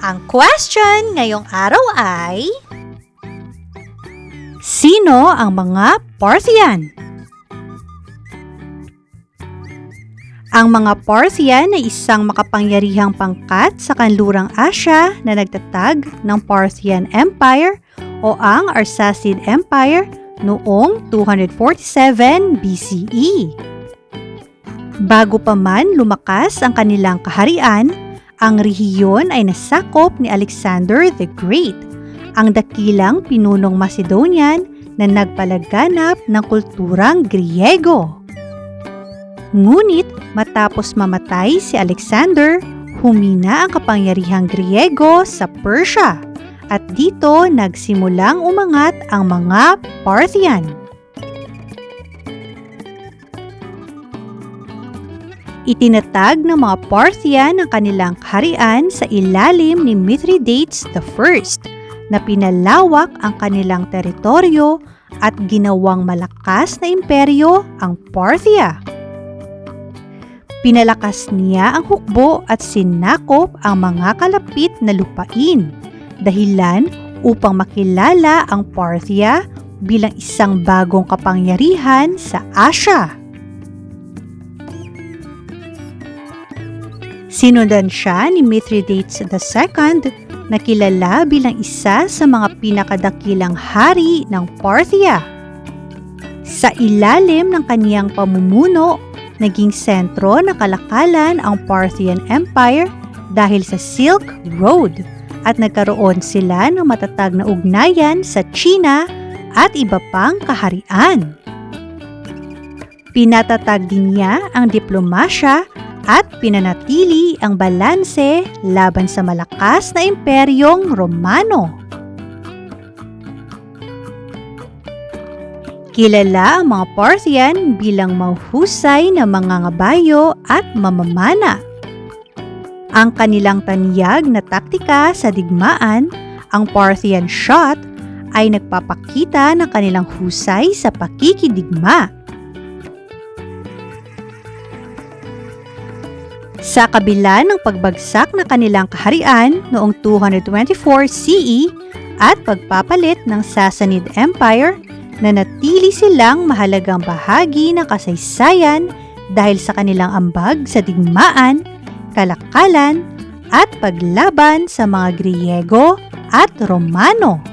Ang question ngayong araw ay... Sino ang mga Parthian? Ang mga Parthian ay isang makapangyarihang pangkat sa kanlurang Asya na nagtatag ng Parthian Empire o ang Arsacid Empire noong 247 BCE. Bago pa man lumakas ang kanilang kaharian, ang rehiyon ay nasakop ni Alexander the Great, ang dakilang pinunong Macedonian na nagpalaganap ng kulturang Griego. Ngunit matapos mamatay si Alexander, humina ang kapangyarihang Griego sa Persia at dito nagsimulang umangat ang mga Parthian. Itinatag ng mga Parthian ang kanilang kaharian sa ilalim ni Mithridates I na pinalawak ang kanilang teritoryo at ginawang malakas na imperyo ang Parthia. Pinalakas niya ang hukbo at sinakop ang mga kalapit na lupain, dahilan upang makilala ang Parthia bilang isang bagong kapangyarihan sa Asya. Sinundan siya ni Mithridates II na kilala bilang isa sa mga pinakadakilang hari ng Parthia. Sa ilalim ng kaniyang pamumuno, naging sentro ng kalakalan ang Parthian Empire dahil sa Silk Road at nagkaroon sila ng matatag na ugnayan sa China at iba pang kaharian. Pinatatag din niya ang diplomasya at pinanatili ang balanse laban sa malakas na imperyong Romano. Kilala ang mga Parthian bilang mahusay na mga ngabayo at mamamana. Ang kanilang taniyag na taktika sa digmaan, ang Parthian shot, ay nagpapakita ng kanilang husay sa pakikidigma. Sa kabila ng pagbagsak na kanilang kaharian noong 224 CE at pagpapalit ng Sassanid Empire, nanatili silang mahalagang bahagi ng kasaysayan dahil sa kanilang ambag sa digmaan, kalakalan, at paglaban sa mga Griego at Romano.